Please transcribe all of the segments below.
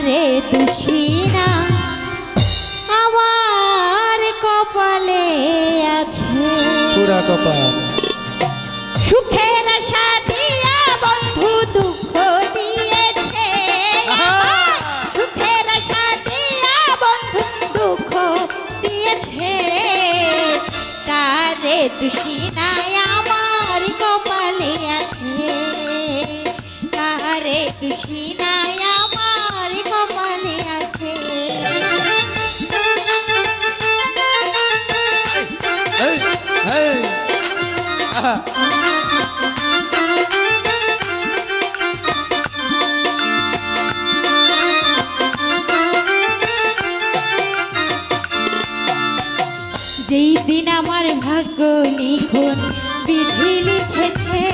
তাহারে দুষিনা আমার কপালে আছে। পুরা কপাল। সুখের আশা দিয়া বন্ধু দুঃখ দিয়েছে। সুখের আশা দিয়া বন্ধু দুঃখ দিয়েছে। তারে দুষিনায় আমার কপালে আছে। তারে দুষিনায় যেই দিন আমার ভাগ্য লিখন বিধি লিখেছে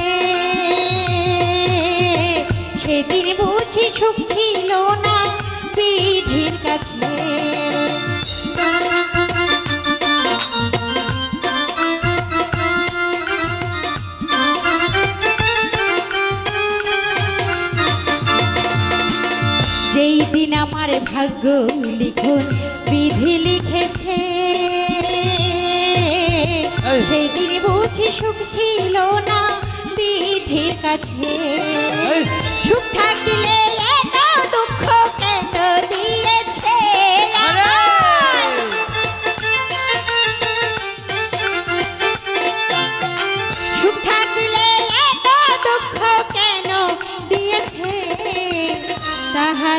সেদিন বুঝি সুখ ছিল না বিধির কাছে যেই দিন আমার ভাগ্য লিখুন বিধি লিখেছে। সেদিন বুঝি সুখ ছিল না বিধির কাছে।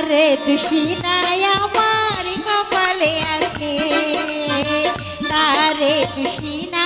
তাহারে দুষিনায় আমার কপালে আছে। তারে দুষিনায়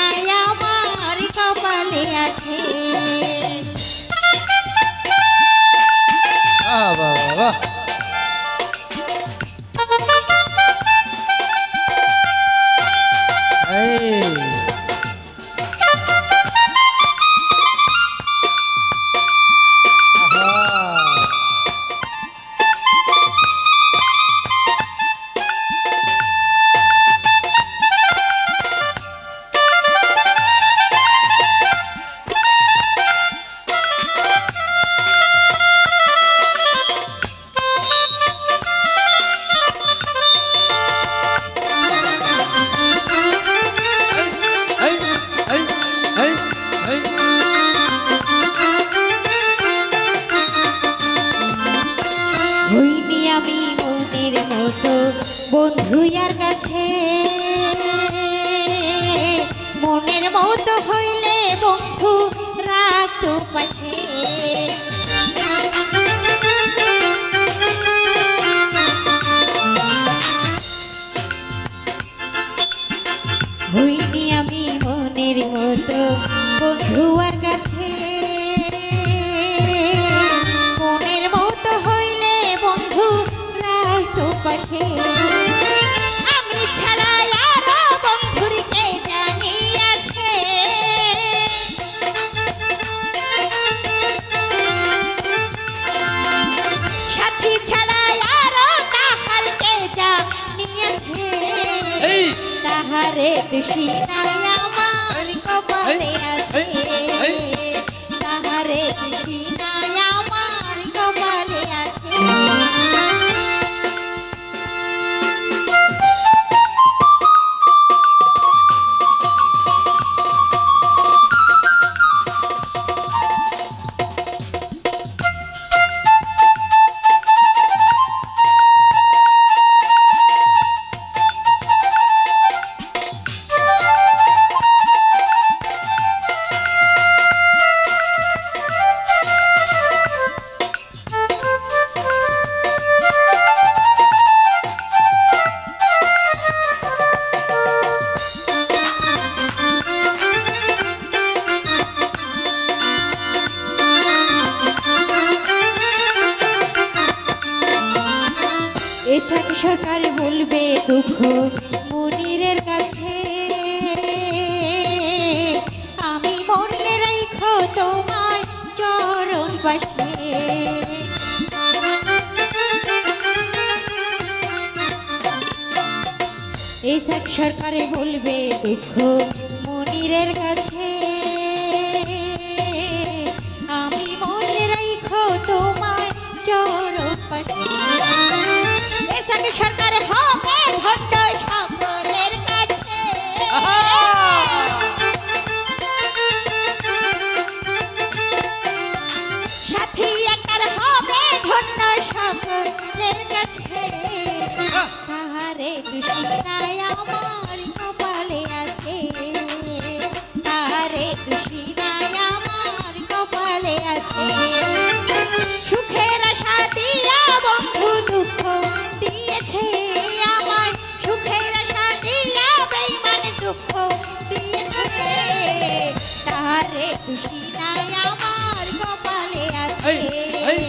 আমি মনের মতো বন্ধু আর কাছে। মনের মতো হইলে বন্ধু রাখতো পাশে। হইনি আমি মনের মতো বন্ধু আর কাছে। তাহারে কৃষ্ণ আমার কপালে আছে দুঃখ মনিরের কাছে। আমি মনে রাখো তোমার চরণ পাশে। এসব সরকারে বলবে, দুঃখ মনিরের কাছে। আমি মনে রাখো তোমার চরণ পাশে। ইসাকে সরকার হবে ভণ্ড সকলের কাছে। সাথী একার হবে সকলের কাছে। তাহারে কৃষ্ণায় আমার কপালে আছে। তাহারে কৃষ্ণায় আমার কপালে আছে। তাহারে খুশি নাই আমার কপালে আছে এই,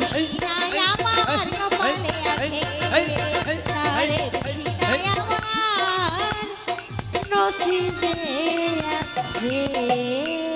খুশি নাই আমার কপালে আছে এই, খুশি নাই। আমার নসিবে আছে